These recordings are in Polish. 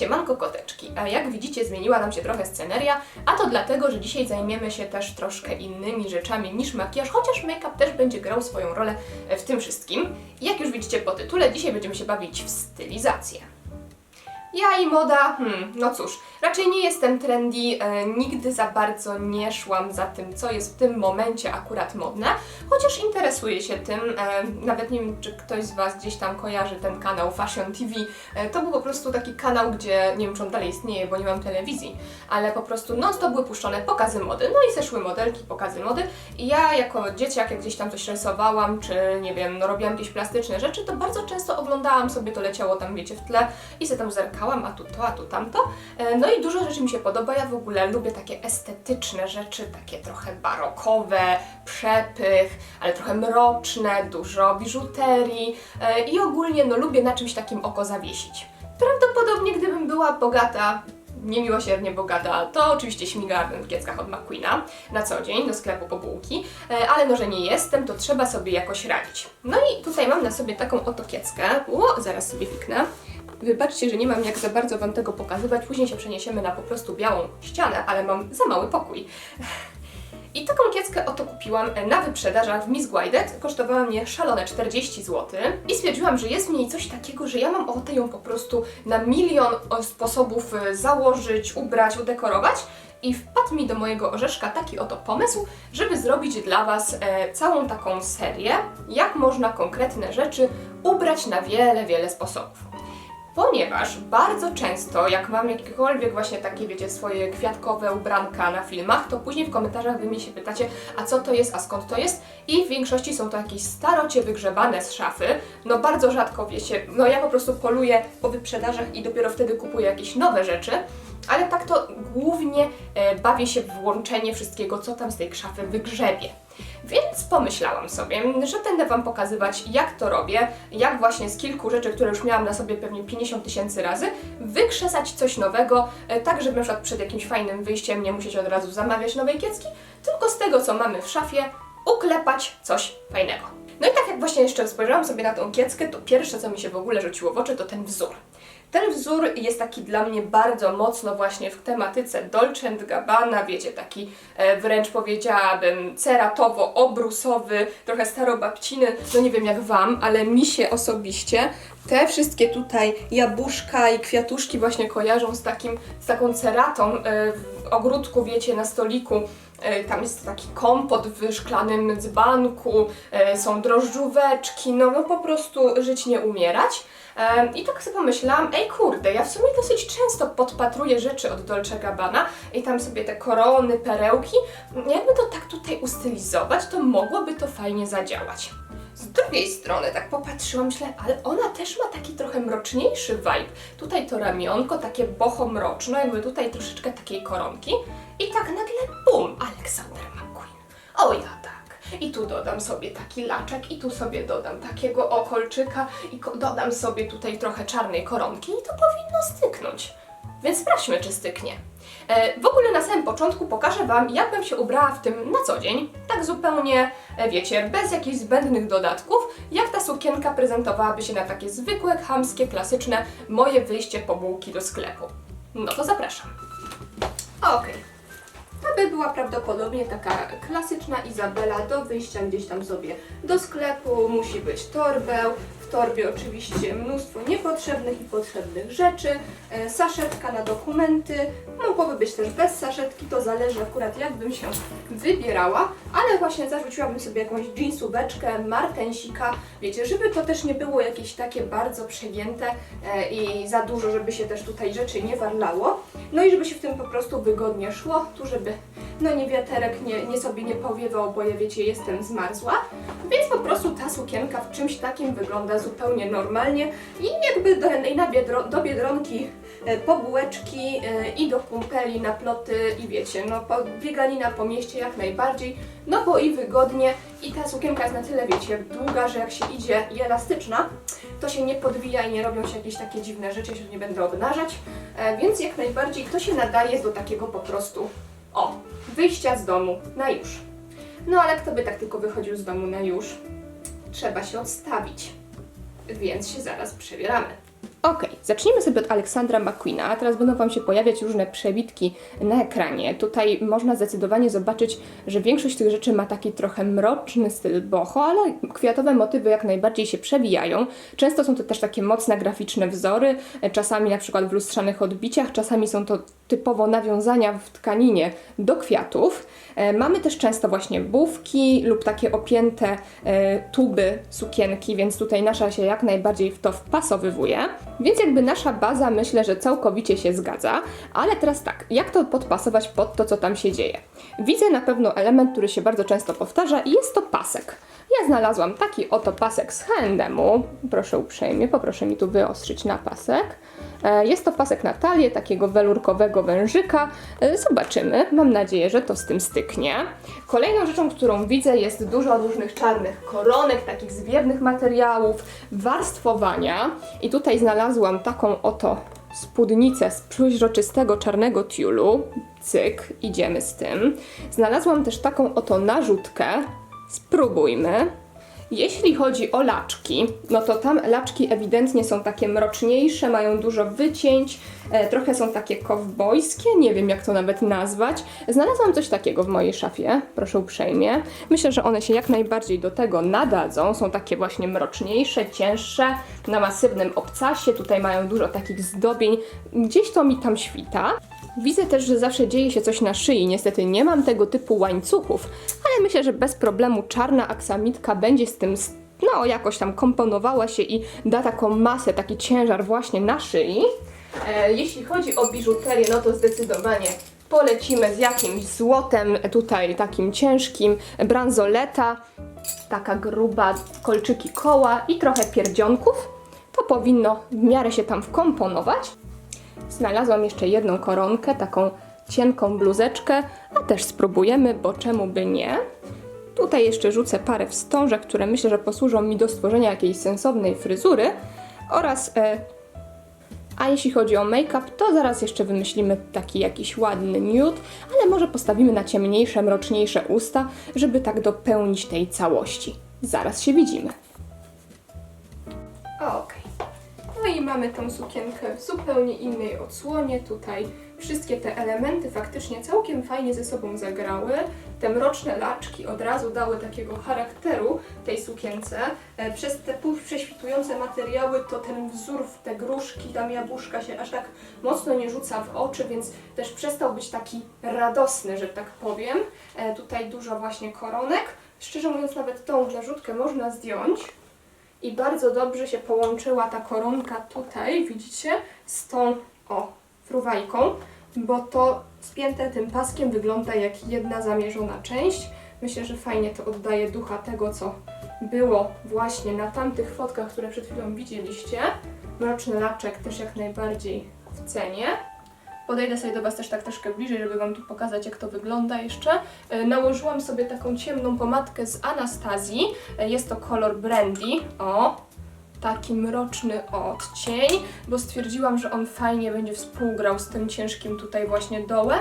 Siemanko koteczki, a jak widzicie zmieniła nam się trochę sceneria, a to dlatego, że dzisiaj zajmiemy się też troszkę innymi rzeczami niż makijaż, chociaż make-up też będzie grał swoją rolę w tym wszystkim. Jak już widzicie po tytule, dzisiaj będziemy się bawić w stylizację. Ja i moda, hmm, no cóż, raczej nie jestem trendy, e, nigdy za bardzo nie szłam za tym, co jest w tym momencie akurat modne, chociaż interesuję się tym, e, nawet nie wiem, czy ktoś z Was gdzieś tam kojarzy ten kanał Fashion TV, e, to był po prostu taki kanał, gdzie, nie wiem czy on dalej istnieje, bo nie mam telewizji, ale po prostu non stop były puszczone pokazy mody, no i zeszły modelki, pokazy mody i ja jako dzieciak, jak gdzieś tam coś rysowałam, czy nie wiem, no robiłam jakieś plastyczne rzeczy, to bardzo często oglądałam sobie, to leciało tam, wiecie, w tle i sobie tam zerkałam, a tu to, a tu tamto. E, No i dużo rzeczy mi się podoba. Ja w ogóle lubię takie estetyczne rzeczy, takie trochę barokowe, przepych, ale trochę mroczne, dużo biżuterii e, i ogólnie no lubię na czymś takim oko zawiesić. Prawdopodobnie gdybym była bogata, niemiłosiernie bogata, to oczywiście śmigałabym w kieckach od McQueena na co dzień do sklepu po bułki, e, ale no, że nie jestem, to trzeba sobie jakoś radzić. No i tutaj mam na sobie taką oto kieckę. O, zaraz sobie fiknę. Wybaczcie, że nie mam jak za bardzo Wam tego pokazywać, później się przeniesiemy na po prostu białą ścianę, ale mam za mały pokój. I taką kieckę oto kupiłam na wyprzedażach w Miss Guidet. Kosztowała mnie szalone 40 zł. I stwierdziłam, że jest w niej coś takiego, że ja mam ochotę ją po prostu na milion o, sposobów y, założyć, ubrać, udekorować. I wpadł mi do mojego orzeszka taki oto pomysł, żeby zrobić dla Was e, całą taką serię, jak można konkretne rzeczy ubrać na wiele, wiele sposobów. Ponieważ bardzo często, jak mam jakiekolwiek właśnie takie, wiecie, swoje kwiatkowe ubranka na filmach, to później w komentarzach wy mnie się pytacie, a co to jest, a skąd to jest? I w większości są to jakieś starocie wygrzebane z szafy. No bardzo rzadko, wiecie, no ja po prostu poluję po wyprzedażach i dopiero wtedy kupuję jakieś nowe rzeczy. Ale tak to głównie e, bawię się w łączenie wszystkiego, co tam z tej szafy wygrzebie. Więc pomyślałam sobie, że będę Wam pokazywać, jak to robię, jak właśnie z kilku rzeczy, które już miałam na sobie pewnie 50 tysięcy razy, wykrzesać coś nowego, e, tak żeby na przykład przed jakimś fajnym wyjściem nie musieć od razu zamawiać nowej kiecki, tylko z tego, co mamy w szafie, uklepać coś fajnego. No i tak jak właśnie jeszcze spojrzałam sobie na tą kieckę, to pierwsze, co mi się w ogóle rzuciło w oczy, to ten wzór. Ten wzór jest taki dla mnie bardzo mocno właśnie w tematyce Dolce Gabbana, wiecie, taki e, wręcz powiedziałabym ceratowo-obrusowy, trochę starobabciny, no nie wiem jak Wam, ale mi się osobiście te wszystkie tutaj jabłuszka i kwiatuszki właśnie kojarzą z takim, z taką ceratą e, w ogródku, wiecie, na stoliku. E, Tam jest taki kompot w szklanym dzbanku, e, są drożdżóweczki, no, no po prostu żyć nie umierać. I tak sobie pomyślałam, ej kurde, ja w sumie dosyć często podpatruję rzeczy od Dolce Gabbana i tam sobie te korony, perełki, jakby to tak tutaj ustylizować, to mogłoby to fajnie zadziałać. Z drugiej strony tak popatrzyłam, myślę, ale ona też ma taki trochę mroczniejszy vibe. Tutaj to ramionko, takie boho mroczno, jakby tutaj troszeczkę takiej koronki i tak nagle bum, Aleksander McQueen. O ja tak. I tu dodam sobie taki laczek, i tu sobie dodam takiego okolczyka, i dodam sobie tutaj trochę czarnej koronki, i to powinno styknąć. Więc sprawdźmy, czy styknie. E, w ogóle na samym początku pokażę Wam, jak bym się ubrała w tym na co dzień, tak zupełnie, e, wiecie, bez jakichś zbędnych dodatków, jak ta sukienka prezentowałaby się na takie zwykłe, chamskie, klasyczne moje wyjście po bułki do sklepu. No to zapraszam. Okej. To by była prawdopodobnie taka klasyczna Izabela do wyjścia gdzieś tam sobie do sklepu. Musi być torbeł. W torbie oczywiście mnóstwo niepotrzebnych i potrzebnych rzeczy. E, saszetka na dokumenty. Mogłoby być też bez saszetki, to zależy akurat jak bym się wybierała. Ale właśnie zarzuciłabym sobie jakąś jeansóweczkę, martensika. Wiecie, żeby to też nie było jakieś takie bardzo przegięte e, i za dużo, żeby się też tutaj rzeczy nie warlało. No i żeby się w tym po prostu wygodnie szło, tu żeby no nie wiaterek nie, nie sobie nie powiewał, bo ja wiecie, jestem zmarzła. Więc po prostu ta sukienka w czymś takim wygląda zupełnie normalnie i jakby do, i na biedro, do biedronki e, po bułeczki e, i do kumpeli na ploty i wiecie, no po, bieganina po mieście jak najbardziej, no bo i wygodnie i ta sukienka jest na tyle, wiecie, długa, że jak się idzie i elastyczna, to się nie podwija i nie robią się jakieś takie dziwne rzeczy, że nie będę obnażać, e, więc jak najbardziej to się nadaje do takiego po prostu, o, wyjścia z domu na już. No ale kto by tak tylko wychodził z domu na już? Trzeba się odstawić, więc się zaraz przebieramy. Okej, zacznijmy sobie od Aleksandra McQueena. Teraz będą Wam się pojawiać różne przebitki na ekranie. Tutaj można zdecydowanie zobaczyć, że większość tych rzeczy ma taki trochę mroczny styl boho, ale kwiatowe motywy jak najbardziej się przewijają. Często są to też takie mocne graficzne wzory, czasami na przykład w lustrzanych odbiciach, czasami są to typowo nawiązania w tkaninie do kwiatów. E, Mamy też często właśnie bufki lub takie opięte e, tuby sukienki, więc tutaj nasza się jak najbardziej w to wpasowywuje. Więc jakby nasza baza myślę, że całkowicie się zgadza, ale teraz tak, jak to podpasować pod to, co tam się dzieje? Widzę na pewno element, który się bardzo często powtarza i jest to pasek. Ja znalazłam taki oto pasek z H&M-u. Proszę uprzejmie, poproszę mi tu wyostrzyć na pasek. E, Jest to pasek na talię, takiego welurkowego wężyka. E, Zobaczymy. Mam nadzieję, że to z tym styknie. Kolejną rzeczą, którą widzę, jest dużo różnych czarnych koronek, takich zwiewnych materiałów, warstwowania. I tutaj znalazłam taką oto spódnicę z przeźroczystego czarnego tiulu. Cyk, idziemy z tym. Znalazłam też taką oto narzutkę. Spróbujmy. Jeśli chodzi o laczki, no to tam laczki ewidentnie są takie mroczniejsze, mają dużo wycięć, e, trochę są takie kowbojskie, nie wiem jak to nawet nazwać. Znalazłam coś takiego w mojej szafie, proszę uprzejmie. Myślę, że one się jak najbardziej do tego nadadzą. Są takie właśnie mroczniejsze, cięższe, na masywnym obcasie. Tutaj mają dużo takich zdobień. Gdzieś to mi tam świta. Widzę też, że zawsze dzieje się coś na szyi. Niestety nie mam tego typu łańcuchów, ale myślę, że bez problemu czarna aksamitka będzie z tym no, jakoś tam komponowała się i da taką masę, taki ciężar właśnie na szyi. E, jeśli chodzi o biżuterię, no to zdecydowanie polecimy z jakimś złotem, tutaj takim ciężkim, bransoleta, taka gruba, kolczyki koła i trochę pierdzionków. To powinno w miarę się tam wkomponować. Znalazłam jeszcze jedną koronkę, taką cienką bluzeczkę, a też spróbujemy, bo czemu by nie. Tutaj jeszcze rzucę parę wstążek, które myślę, że posłużą mi do stworzenia jakiejś sensownej fryzury oraz e, a jeśli chodzi o make-up, to zaraz jeszcze wymyślimy taki jakiś ładny nude, ale może postawimy na ciemniejsze, mroczniejsze usta, żeby tak dopełnić tej całości. Zaraz się widzimy. Okej. No i mamy tą sukienkę w zupełnie innej odsłonie. Tutaj wszystkie te elementy faktycznie całkiem fajnie ze sobą zagrały. Te mroczne laczki od razu dały takiego charakteru tej sukience. E, Przez te prześwitujące materiały to ten wzór w te gruszki, tam jabłuszka się aż tak mocno nie rzuca w oczy, więc też przestał być taki radosny, że tak powiem. E, Tutaj dużo właśnie koronek. Szczerze mówiąc nawet tą narzutkę można zdjąć. I bardzo dobrze się połączyła ta koronka tutaj, widzicie, z tą, o, fruwajką, bo to spięte tym paskiem wygląda jak jedna zamierzona część. Myślę, że fajnie to oddaje ducha tego, co było właśnie na tamtych fotkach, które przed chwilą widzieliście. Mroczny laczek też jak najbardziej w cenie. Podejdę sobie do Was też tak troszkę bliżej, żeby Wam tu pokazać, jak to wygląda jeszcze. E, Nałożyłam sobie taką ciemną pomadkę z Anastazji. E, Jest to kolor Brandy. O, taki mroczny odcień, bo stwierdziłam, że on fajnie będzie współgrał z tym ciężkim tutaj właśnie dołem.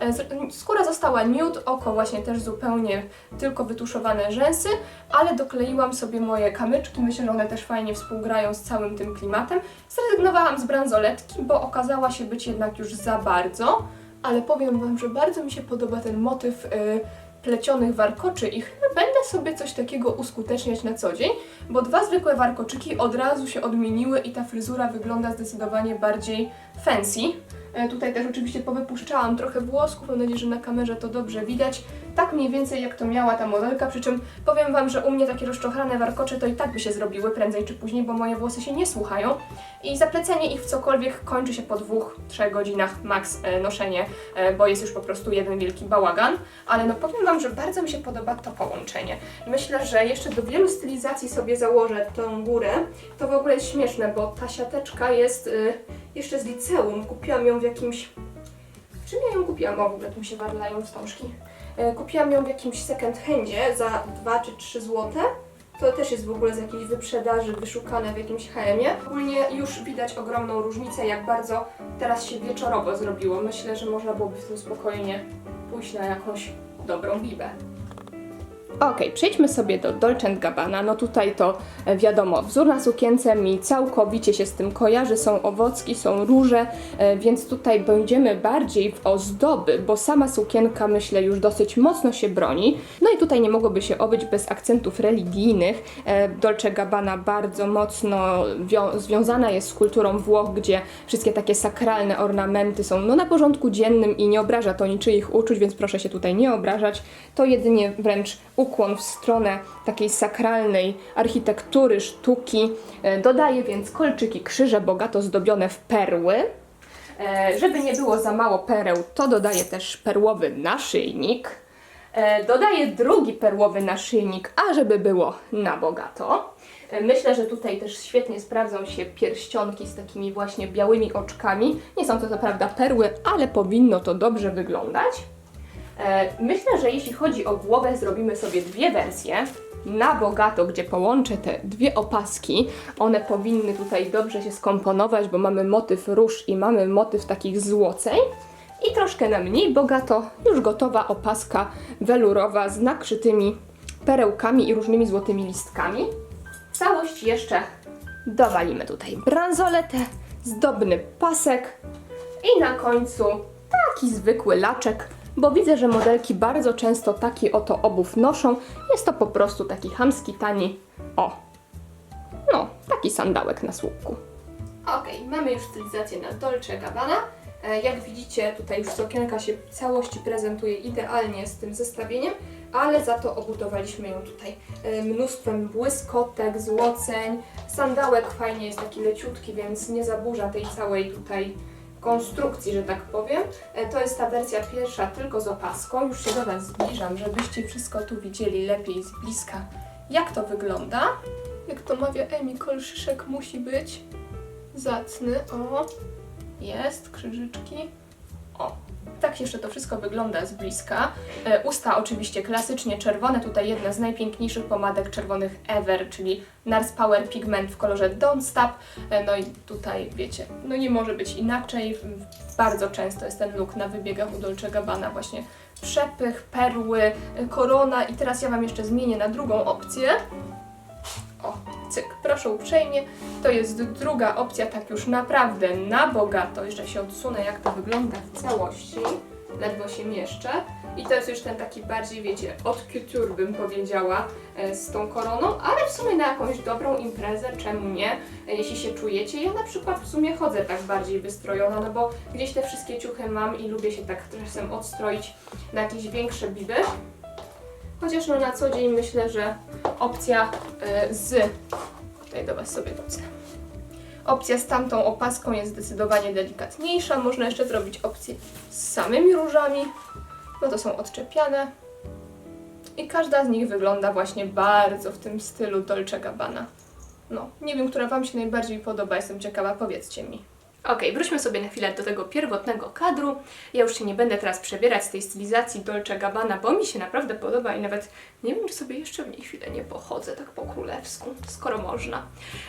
E, Skóra została nude, oko właśnie też zupełnie tylko wytuszowane rzęsy, ale dokleiłam sobie moje kamyczki. Myślę, że one też fajnie współgrają z całym tym klimatem. Zrezygnowałam z bransoletki, bo okazała się być jednak już za bardzo, ale powiem Wam, że bardzo mi się podoba ten motyw y, plecionych warkoczy i chyba będę sobie coś takiego uskuteczniać na co dzień, bo dwa zwykłe warkoczyki od razu się odmieniły i ta fryzura wygląda zdecydowanie bardziej fancy. E, Tutaj też oczywiście powypuszczałam trochę włosków, mam nadzieję, że na kamerze to dobrze widać. Tak mniej więcej jak to miała ta modelka, przy czym powiem Wam, że u mnie takie rozczochrane warkocze to i tak by się zrobiły prędzej czy później, bo moje włosy się nie słuchają i zaplecenie ich w cokolwiek kończy się po dwóch, trzech godzinach max e, noszenie, e, bo jest już po prostu jeden wielki bałagan, ale no powiem Wam, że bardzo mi się podoba to połączenie. Myślę, że jeszcze do wielu stylizacji sobie założę tą górę. To w ogóle jest śmieszne, bo ta siateczka jest jeszcze z liceum. Kupiłam ją w jakimś... W czym ja ją kupiłam? O, w ogóle tu mi się warlają wstążki. E, Kupiłam ją w jakimś second handzie za 2 czy 3 złote. To też jest w ogóle z jakiejś wyprzedaży wyszukane w jakimś HM-ie. Ogólnie już widać ogromną różnicę, jak bardzo teraz się wieczorowo zrobiło. Myślę, że można byłoby w tym spokojnie pójść na jakąś dobrą bibę. Okej, przejdźmy sobie do Dolce Gabbana. No tutaj to e, wiadomo, wzór na sukience mi całkowicie się z tym kojarzy. Są owocki, są róże, e, więc tutaj będziemy bardziej w ozdoby, bo sama sukienka myślę już dosyć mocno się broni. No i tutaj nie mogłoby się obyć bez akcentów religijnych. E, Dolce Gabbana bardzo mocno związana jest z kulturą Włoch, gdzie wszystkie takie sakralne ornamenty są no, na porządku dziennym i nie obraża to niczyich uczuć, więc proszę się tutaj nie obrażać. To jedynie wręcz ukłon w stronę takiej sakralnej architektury, sztuki. E, Dodaję więc kolczyki, krzyże bogato zdobione w perły. E, Żeby nie było za mało pereł, to dodaję też perłowy naszyjnik. E, Dodaję drugi perłowy naszyjnik, a żeby było na bogato. Myślę, że tutaj też świetnie sprawdzą się pierścionki z takimi właśnie białymi oczkami. Nie są to co prawda perły, ale powinno to dobrze wyglądać. E, Myślę, że jeśli chodzi o głowę, zrobimy sobie dwie wersje. Na bogato, gdzie połączę te dwie opaski, one powinny tutaj dobrze się skomponować, bo mamy motyw róż i mamy motyw takich złoceń. I troszkę na mniej bogato, już gotowa opaska welurowa z nakrzytymi perełkami i różnymi złotymi listkami. Całość jeszcze dowalimy tutaj bransoletę, zdobny pasek i na końcu taki zwykły laczek, bo widzę, że modelki bardzo często taki oto obuw noszą. Jest to po prostu taki chamski, tani, o, no, taki sandałek na słupku. Okej, mamy już stylizację na Dolce Gabbana. E, Jak widzicie, tutaj już sukienka się w całości prezentuje idealnie z tym zestawieniem, ale za to obudowaliśmy ją tutaj e, mnóstwem błyskotek, złoceń. Sandałek fajnie jest taki leciutki, więc nie zaburza tej całej tutaj konstrukcji, że tak powiem. E, To jest ta wersja pierwsza, tylko z opaską. Już się do Was zbliżam, żebyście wszystko tu widzieli lepiej z bliska, jak to wygląda. Jak to mawia Emi, kolszyszek musi być zacny. O, jest, krzyżyczki. Tak jeszcze to wszystko wygląda z bliska. E, usta oczywiście klasycznie czerwone, tutaj jedna z najpiękniejszych pomadek czerwonych ever, czyli Nars Power Pigment w kolorze Don't Stop. E, no i tutaj wiecie, no nie może być inaczej. Bardzo często jest ten look na wybiegach u Dolce Gabbana właśnie przepych, perły, e, korona i teraz ja Wam jeszcze zmienię na drugą opcję. Cyk, proszę uprzejmie. To jest druga opcja, tak już naprawdę na bogato. Jeszcze się odsunę, jak to wygląda w całości. Ledwo się mieszczę. I to jest już ten taki bardziej, wiecie, od couture bym powiedziała, e, z tą koroną, ale w sumie na jakąś dobrą imprezę, czemu nie, e, jeśli się czujecie. Ja na przykład w sumie chodzę tak bardziej wystrojona, no bo gdzieś te wszystkie ciuchy mam i lubię się tak czasem odstroić na jakieś większe biby. Chociaż no na co dzień myślę, że opcja e, z... Tutaj do Was sobie wrócę. Opcja z tamtą opaską jest zdecydowanie delikatniejsza. Można jeszcze zrobić opcję z samymi różami. No to są odczepiane. I każda z nich wygląda właśnie bardzo w tym stylu Dolce Gabbana. No, nie wiem, która Wam się najbardziej podoba, jestem ciekawa, powiedzcie mi. Okej, wróćmy sobie na chwilę do tego pierwotnego kadru. Ja już się nie będę teraz przebierać z tej stylizacji Dolce Gabbana, bo mi się naprawdę podoba i nawet nie wiem, czy sobie jeszcze w niej chwilę nie pochodzę tak po królewsku, skoro można.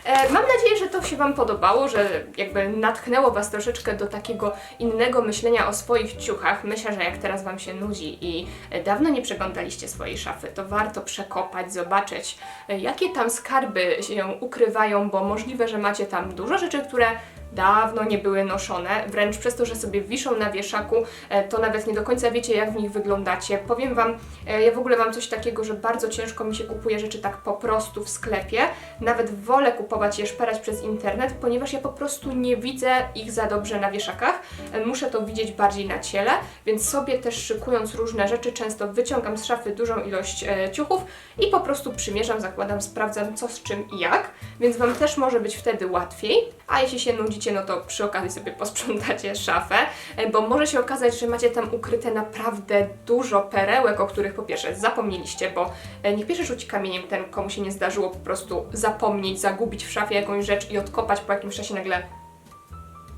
E, mam nadzieję, że to się Wam podobało, że jakby natchnęło Was troszeczkę do takiego innego myślenia o swoich ciuchach. Myślę, że jak teraz Wam się nudzi i dawno nie przeglądaliście swojej szafy, to warto przekopać, zobaczyć, e, jakie tam skarby się ukrywają, bo możliwe, że macie tam dużo rzeczy, które dawno nie były noszone, wręcz przez to, że sobie wiszą na wieszaku, e, to nawet nie do końca wiecie, jak w nich wyglądacie. Powiem Wam, e, ja w ogóle mam coś takiego, że bardzo ciężko mi się kupuje rzeczy tak po prostu w sklepie. Nawet wolę kupować je szperać przez internet, ponieważ ja po prostu nie widzę ich za dobrze na wieszakach. E, Muszę to widzieć bardziej na ciele, więc sobie też szykując różne rzeczy, często wyciągam z szafy dużą ilość ciuchów i po prostu przymierzam, zakładam, sprawdzam co z czym i jak, więc Wam też może być wtedy łatwiej. A jeśli się nudzicie, no to przy okazji sobie posprzątacie szafę, e, bo może się okazać, że macie tam ukryte naprawdę dużo perełek, o których po pierwsze zapomnieliście, bo e, niech pierwszy rzuci kamieniem ten, komu się nie zdarzyło po prostu zapomnieć, zagubić w szafie jakąś rzecz i odkopać po jakimś czasie nagle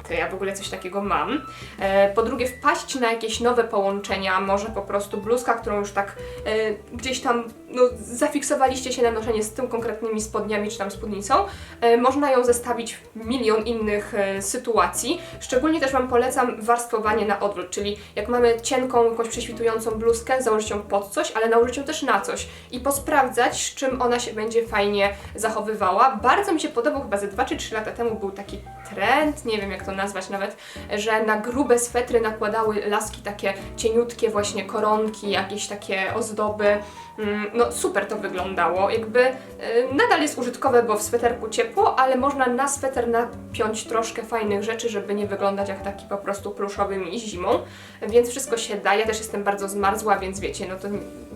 ja w ogóle coś takiego mam. E, po drugie, wpaść na jakieś nowe połączenia, może po prostu bluzka, którą już tak gdzieś tam no, zafiksowaliście się na noszenie z tym konkretnymi spodniami czy tam spódnicą, e, można ją zestawić w milion innych e, sytuacji. Szczególnie też Wam polecam warstwowanie na odwrót, czyli jak mamy cienką, jakąś prześwitującą bluzkę, założyć ją pod coś, ale nałożyć ją też na coś i posprawdzać, z czym ona się będzie fajnie zachowywała. Bardzo mi się podobał, chyba ze 2 czy 3 lata temu był taki trend, nie wiem jak to nazwać nawet, że na grube swetry nakładały laski takie cieniutkie właśnie koronki, jakieś takie ozdoby. Mm, No super to wyglądało, jakby y, nadal jest użytkowe, bo w sweterku ciepło, ale można na sweter napiąć troszkę fajnych rzeczy, żeby nie wyglądać jak taki po prostu pluszowy mi zimą, więc wszystko się da. Ja też jestem bardzo zmarzła, więc wiecie, no to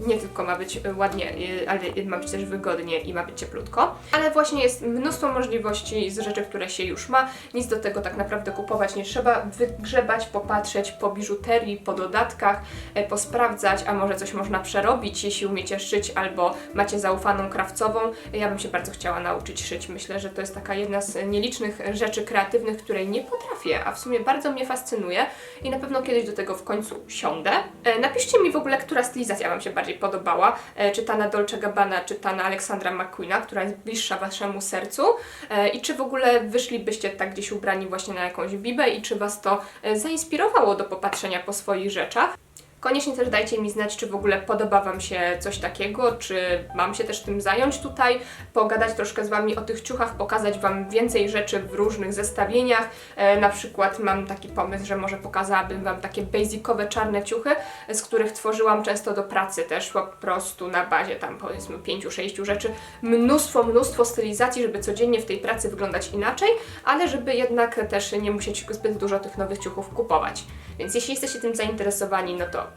nie tylko ma być ładnie, y, ale ma być też wygodnie i ma być cieplutko, ale właśnie jest mnóstwo możliwości z rzeczy, które się już ma. Nic do tego tak naprawdę kupować nie trzeba, wygrzebać, popatrzeć po biżuterii, po dodatkach, e, posprawdzać, a może coś można przerobić, jeśli umiecie szyć albo macie zaufaną krawcową. Ja bym się bardzo chciała nauczyć szyć. Myślę, że to jest taka jedna z nielicznych rzeczy kreatywnych, której nie potrafię, a w sumie bardzo mnie fascynuje i na pewno kiedyś do tego w końcu siądę. E, Napiszcie mi w ogóle, która stylizacja Wam się bardziej podobała. E, Czy ta na Dolce Gabbana, czy ta na Aleksandra McQueena, która jest bliższa Waszemu sercu E, i czy w ogóle wyszlibyście tak gdzieś ubrani właśnie na jakąś bibę i czy Was to zainspirowało do popatrzenia po swoich rzeczach. Koniecznie też dajcie mi znać, czy w ogóle podoba Wam się coś takiego, czy mam się też tym zająć tutaj, pogadać troszkę z Wami o tych ciuchach, pokazać Wam więcej rzeczy w różnych zestawieniach. E, na przykład mam taki pomysł, że może pokazałabym Wam takie basicowe czarne ciuchy, z których tworzyłam często do pracy też po prostu na bazie tam powiedzmy pięciu, sześciu rzeczy. Mnóstwo, mnóstwo stylizacji, żeby codziennie w tej pracy wyglądać inaczej, ale żeby jednak też nie musieć zbyt dużo tych nowych ciuchów kupować. Więc jeśli jesteście tym zainteresowani, no to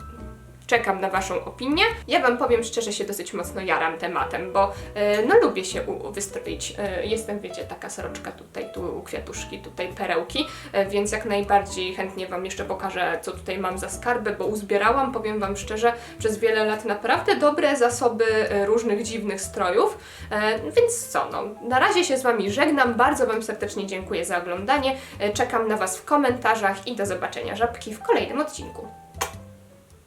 czekam na Waszą opinię. Ja Wam powiem szczerze, się dosyć mocno jaram tematem, bo e, no lubię się wystroić. E, jestem, wiecie, taka soroczka tutaj, tu kwiatuszki, tutaj perełki, e, więc jak najbardziej chętnie Wam jeszcze pokażę, co tutaj mam za skarby, bo uzbierałam, powiem Wam szczerze, przez wiele lat naprawdę dobre zasoby różnych dziwnych strojów. Więc co, no, na razie się z Wami żegnam, bardzo Wam serdecznie dziękuję za oglądanie, czekam na Was w komentarzach i do zobaczenia żabki w kolejnym odcinku.